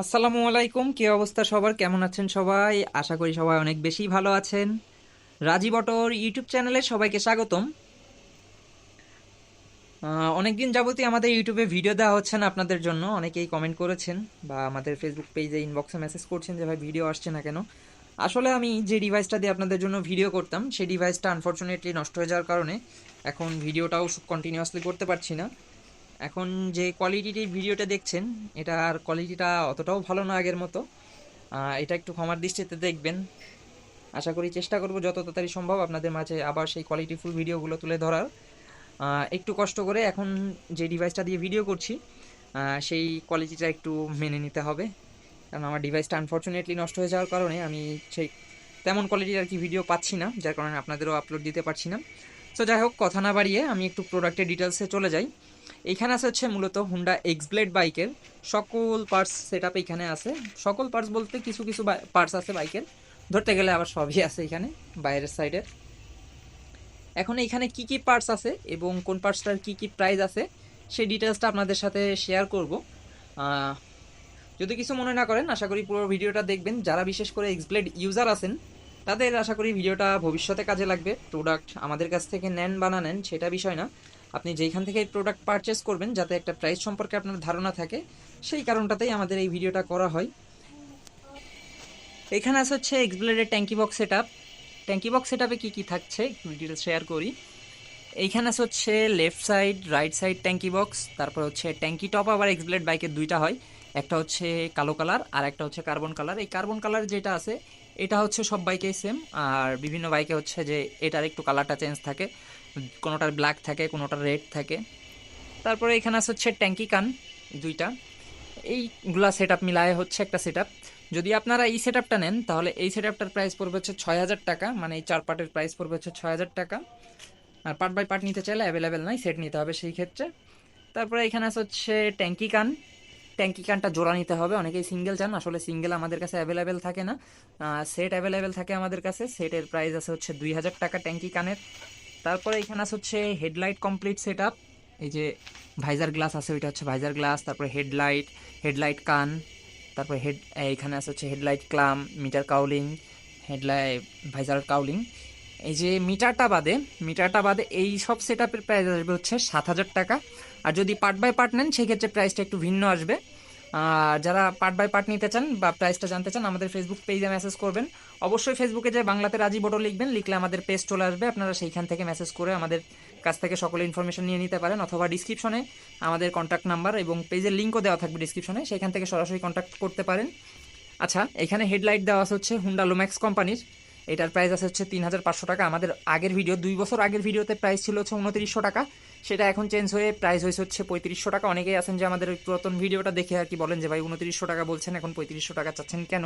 আসসালামু আলাইকুম, কি অবস্থা সবার? কেমন আছেন সবাই? আশা করি সবাই অনেক বেশি ভালো আছেন। রাজীব অটোর ইউটিউব চ্যানেলে সবাইকে স্বাগতম। অনেকদিন যাবতীয় আমাদের ইউটিউবে ভিডিও দেওয়া হচ্ছে না আপনাদের জন্য। অনেকেই কমেন্ট করেছেন বা আমাদের ফেসবুক পেজে ইনবক্সে মেসেজ করছেন যে, ভাই, ভিডিও আসছে না কেন? আসলে আমি যে ডিভাইসটা দিয়ে আপনাদের জন্য ভিডিও করতাম সেই ডিভাইসটা আনফর্চুনেটলি নষ্ট হয়ে যাওয়ার কারণে এখন ভিডিওটাও কন্টিনিউয়াসলি করতে পারছি না। এখন যে কোয়ালিটির ভিডিওটা দেখছেন, এটা আর কোয়ালিটিটা অতটাও ভালো না আগের মতো। এটা একটু ক্ষমার দৃষ্টিতে দেখবেন। আশা করি চেষ্টা করব যত তাড়াতাড়ি সম্ভব আপনাদের মাঝে আবার সেই কোয়ালিটিফুল ভিডিওগুলো তুলে ধরার। একটু কষ্ট করে এখন যে ডিভাইসটা দিয়ে ভিডিও করছি সেই কোয়ালিটিটা একটু মেনে নিতে হবে। কারণ আমার ডিভাইসটা আনফর্চুনেটলি নষ্ট হয়ে যাওয়ার কারণে আমি সেই তেমন কোয়ালিটির আর কি ভিডিও পাচ্ছি না, যার কারণে আপনাদেরও আপলোড দিতে পারছি না। তো যাই হোক, কথা না বাড়িয়ে আমি একটু প্রোডাক্টের ডিটেলসে চলে যাই। এখানে আছে হচ্ছে মূলত হুন্ডা এক্স ব্লেড বাইকের। সকল পার্টস সেট এখানে আছে। সকল পার্টস বলতে কিছু কিছু পার্টস আছে বাইকের। ধরতে গেলে আবার সবই আছে এখানে, বাইরের সাইডে এখন এখানে কি কি পার্টস আছে এবং কোন পার্টসটার কি কি প্রাইস আছে, সেই ডিটেলসটা আপনাদের সাথে শেয়ার করব। যদি কিছু মনে না করেন, আশা করি পুরো ভিডিওটা দেখবেন। যারা বিশেষ করে এক্স ব্লেড ইউজার আছেন, তাদের আশা করি ভিডিওটা ভবিষ্যতে কাজে লাগবে। প্রোডাক্ট আমাদের কাছ থেকে নেন বা না নেন, সেটা বিষয় না। আপনি যেইখান থেকে প্রোডাক্ট পারচেস করবেন, যাতে একটা প্রাইস সম্পর্কে আপনার ধারণা থাকে, সেই কারণটাতেই আমাদের এই ভিডিওটা করা হয়। এখানে আছে হচ্ছে এক্সব্লেডের ট্যাঙ্কি বক্স সেট আপ ট্যাঙ্কি বক্স সেট আপে কী কী থাকছে? ডিটেলস শেয়ার করি। এইখানে আছে হচ্ছে লেফট সাইড রাইট সাইড ট্যাঙ্কি বক্স তারপর হচ্ছে ট্যাঙ্কি টপ আবার এক্সব্লেড বাইকের দুইটা হয়। একটা হচ্ছে কালো কালার আর একটা হচ্ছে কার্বন কালার এই কার্বন কালার যেটা আছে, এটা হচ্ছে সব বাইকেই সেম আর বিভিন্ন বাইকে হচ্ছে যে এটার একটু কালারটা চেঞ্জ থাকে। কোনোটার ব্ল্যাক থাকে, কোনোটার রেড থাকে। তারপরে এখানে আছে হচ্ছে ট্যাঙ্কি কান দুইটা। এইগুলা সেট আপ মিলায় হচ্ছে একটা সেট যদি আপনারা এই সেট আপটা নেন, তাহলে এই সেট আপটার প্রাইস পড়বে হচ্ছে ছয় হাজার টাকা মানে এই চার পার্টের প্রাইস পড়বে হচ্ছে ছয় হাজার টাকা। আর পার্ট বাই পার্ট নিতে চাইলে অ্যাভেলেবেল নাই সেট নিতে হবে সেই ক্ষেত্রে। তারপরে এখানে আছে হচ্ছে ট্যাঙ্কি কান। ট্যাঙ্কি কানটা জোড়া নিতে হবে, অনেকেই সিঙ্গেল চান, আসলে সিঙ্গেল আমাদের কাছে অ্যাভেলেবেল থাকে না। সেট অ্যাভেলেবেল থাকে আমাদের কাছে সেটের প্রাইস আছে হচ্ছে দুই হাজার টাকা ট্যাঙ্কি কানের। তারপরে এখানে আছে হচ্ছে হেডলাইট কমপ্লিট সেট এই যে ভাইজার গ্লাস আছে, ওইটা হচ্ছে ভাইজার গ্লাস, তারপরে হেডলাইট হেডলাইট কান, তারপরে হেড এখানে আছে হচ্ছে headlight clamp, meter cowling headlight visor cowling. এই যে মিটারটা বাদে মিটারটা বাদে এই সব সেট আপের প্রাইস আসবে হচ্ছে সাত হাজার টাকা। আর যদি পার্ট বাই পার্ট নেন, সেক্ষেত্রে প্রাইসটা একটু ভিন্ন আসবে। যারা পার্ট বাই পার্ট নিতে চান বা প্রাইসটা জানতে চান, আমাদের ফেসবুক পেজে মেসেজ করবেন। অবশ্যই ফেসবুকে যে বাংলাতে রাজি বটো লিখবেন, লিখলে আমাদের পেজ চলে আসবে, আপনারা সেইখান থেকে মেসেজ করে আমাদের কাছ থেকে সকলে ইনফরমেশন নিয়ে নিতে পারেন, অথবা ডিসক্রিপশনে আমাদের কন্ট্যাক্ট নাম্বার এবং পেজের লিঙ্কও দেওয়া থাকবে ডিসক্রিপশনে সেখান থেকে সরাসরি কন্ট্যাক্ট করতে পারেন। আচ্ছা এখানে হেডলাইট দেওয়া হচ্ছে হুন্ডা লোম্যাক্স কোম্পানির। এটার প্রাইস আছে হচ্ছে তিন হাজার পাঁচশো টাকা। আমাদের আগের ভিডিও দুই বছর আগের ভিডিওতে প্রাইস ছিল হচ্ছে উনত্রিশশো টাকা। সেটা এখন চেঞ্জ হয়ে প্রাইস হয়েছে হচ্ছে পঁয়ত্রিশশো টাকা। অনেকেই আছেন যে আমাদের ওই পুরাতন ভিডিওটা দেখে আর কি বলেন যে, ভাই, উনত্রিশশো টাকা বলছেন, এখন পঁয়ত্রিশশো টাকা চাচ্ছেন কেন?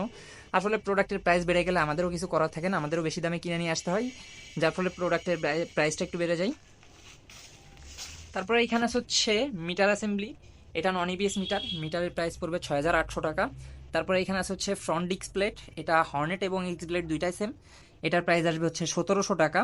আসলে প্রোডাক্টের প্রাইস বেড়ে গেলে আমাদেরও কিছু করার থাকে না। আমাদেরও বেশি দামে কিনে নিয়ে আসতে হয়। যার ফলে প্রোডাক্টের প্রাইসটা একটু বেড়ে যায়। তারপরে এখানে হচ্ছে মিটার অ্যাসেম্বলি এটা নন ইবিএস মিটার মিটারের প্রাইস পড়বে ছয় হাজার আটশো টাকা। তারপরে এখানে আছে হচ্ছে ফ্রন্ট ডিস্ক প্লেট এটা হর্নেট এবং এক্স প্লেট দুইটাই সেম এটার প্রাইস আসবে হচ্ছে সতেরোশো টাকা।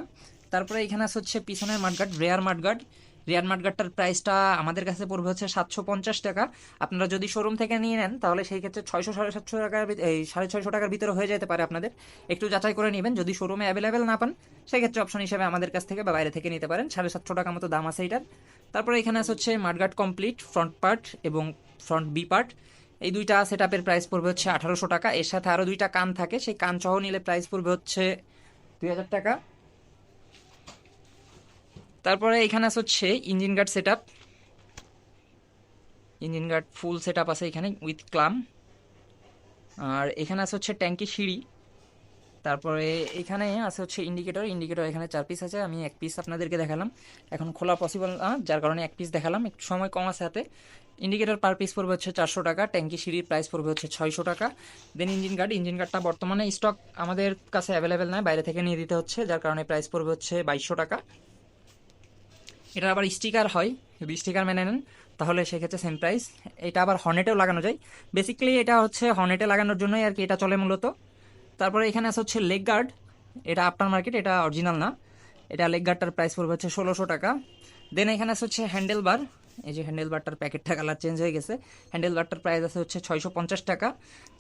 তারপরে এখানে আছে হচ্ছে পিছনের মাঠগার্ড রেয়ার মাঠগার্ড রেয়ার মাঠগার্ডটার প্রাইসটা আমাদের কাছে পড়বে হচ্ছে সাতশো পঞ্চাশ টাকা। আপনারা যদি শোরুম থেকে নিয়ে নেন, তাহলে সেই ক্ষেত্রে ছয়শো, সাড়ে সাতশো টাকার এই সাড়ে ছয়শো টাকার ভিতরে হয়ে যেতে পারে আপনাদের। একটু যাচাই করে নেবেন, যদি শোরুমে অ্যাভেলেবেল না পান সেক্ষেত্রে অপশন হিসেবে আমাদের কাছ থেকে বা বাইরে থেকে নিতে পারেন। সাড়ে সাতশো টাকা মতো দাম আছে এটার। তারপরে এখানে আছে হচ্ছে মাঠগার্ড কমপ্লিট ফ্রন্ট পার্ট এবং ফ্রন্ট বি পার্ট এই দুইটা সেট আপের প্রাইস পড়বে হচ্ছে আঠারোশো টাকা। এর সাথে আরও দুইটা কান থাকে। সেই কান সহ নিলে প্রাইস পড়বে হচ্ছে দুই হাজার টাকা। তারপরে এখানে আছে হচ্ছে engine guard set up engine guard full set আছে এখানে উইথ ক্লাম আর এখানে আছে হচ্ছে ট্যাঙ্কি সিঁড়ি। তারপরে এখানে আছে হচ্ছে ইন্ডিকেটর ইন্ডিকেটর এখানে চার পিস আছে, আমি এক পিস আপনাদেরকে দেখালাম। এখন খোলা পসিবল না যার কারণে এক পিস দেখালাম, একটু সময় কম আছে হাতে। ইন্ডিকেটর পার পিস পড়বে হচ্ছে চারশো টাকা, ট্যাঙ্কি সিঁড়ির প্রাইস পড়বে হচ্ছে ছয়শো টাকা। দেন ইঞ্জিন গার্ড ইঞ্জিন গার্ডটা বর্তমানে স্টক আমাদের কাছে অ্যাভেলেবেল নয় বাইরে থেকে নিয়ে দিতে হচ্ছে, যার কারণে প্রাইস পড়বে হচ্ছে বাইশশো টাকা। এটা আবার স্টিকার হয়, যদি স্টিকার মেনে নেন, তাহলে সেক্ষেত্রে সেম প্রাইস এটা আবার হর্নেটেও লাগানো যায়। বেসিক্যালি এটা হচ্ছে হর্নেটে লাগানোর জন্যই আর কি, এটা চলে মূলত। তারপরে এখানে আছে হচ্ছে লেগ গার্ড এটা আফটার মার্কেট এটা অরিজিনাল না। এটা লেগ গার্ডটার প্রাইস পড়বে হচ্ছে ষোলোশো টাকা। দেন এখানে আছে হচ্ছে হ্যান্ডেল বার এই যে হ্যান্ডেল বারটার প্যাকেটটা কালার চেঞ্জ হয়ে গেছে। হ্যান্ডেল বারটার প্রাইস আছে হচ্ছে ছয়শো পঞ্চাশ টাকা।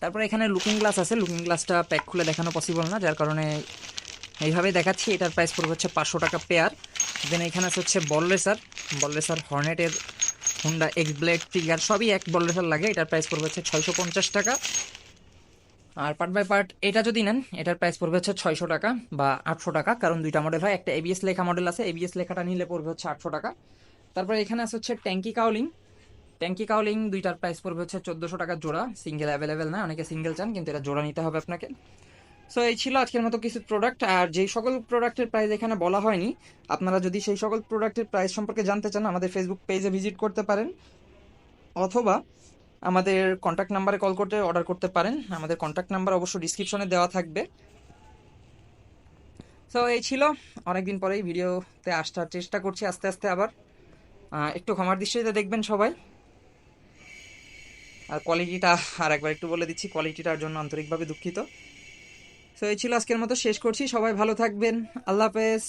তারপরে এখানে লুকিং গ্লাস আছে। লুকিং গ্লাসটা প্যাক খুলে দেখানো পসিবল না, যার কারণে এইভাবে দেখাচ্ছি। এটার প্রাইস পড়বে হচ্ছে পাঁচশো টাকা পেয়ার দেন এখানে আছে হচ্ছে বল রেসার বল রেসার হর্নেটের হুন্ডা এক্স ব্লেড ফিগার সবই এক বল রেসার লাগে। এটার প্রাইস পড়বে হচ্ছে ছয়শো পঞ্চাশ টাকা। আর পার্ট বাই পার্ট এটা যদি নেন, এটার প্রাইস পড়বে হচ্ছে ছয়শো টাকা বা আটশো টাকা। কারণ দুইটা মডেল হয়, একটা এবিএস লেখা মডেল আছে এবিএস লেখাটা নিলে পড়বে হচ্ছে আটশো টাকা। তারপরে এখানে আছে হচ্ছে ট্যাঙ্কি কাউলিং। ট্যাঙ্কি কাউলিং, দুইটার প্রাইস পড়বে হচ্ছে চোদ্দোশো টাকা জোড়া। সিঙ্গেল অ্যাভেলেবেল না, অনেকে সিঙ্গেল চান, কিন্তু এটা জোড়া নিতে হবে আপনাকে। সো এই ছিল আজকের মতো কিছু প্রোডাক্ট আর যেই সকল প্রোডাক্টের প্রাইস এখানে বলা হয়নি, আপনারা যদি সেই সকল প্রোডাক্টের প্রাইস সম্পর্কে জানতে চান, আমাদের ফেসবুক পেজে ভিজিট করতে পারেন। অথবা আমাদের কন্ট্যাক্ট নাম্বারে কল করতে অর্ডার করতে পারেন। আমাদের কন্ট্যাক্ট নাম্বার অবশ্য ডিসক্রিপশনে দেওয়া থাকবে। সো এই ছিল। অনেকদিন পরেই ভিডিওতে আসার চেষ্টা করছি আস্তে আস্তে আবার। একটু ক্ষমার দৃষ্টিতে দেখবেন সবাই। আর কোয়ালিটিটা আর একবার একটু বলে দিচ্ছি কোয়ালিটিটার জন্য আন্তরিকভাবে দুঃখিত। সো এই ছিল আজকের মতো। শেষ করছি। সবাই ভালো থাকবেন। আল্লাহ হাফেজ।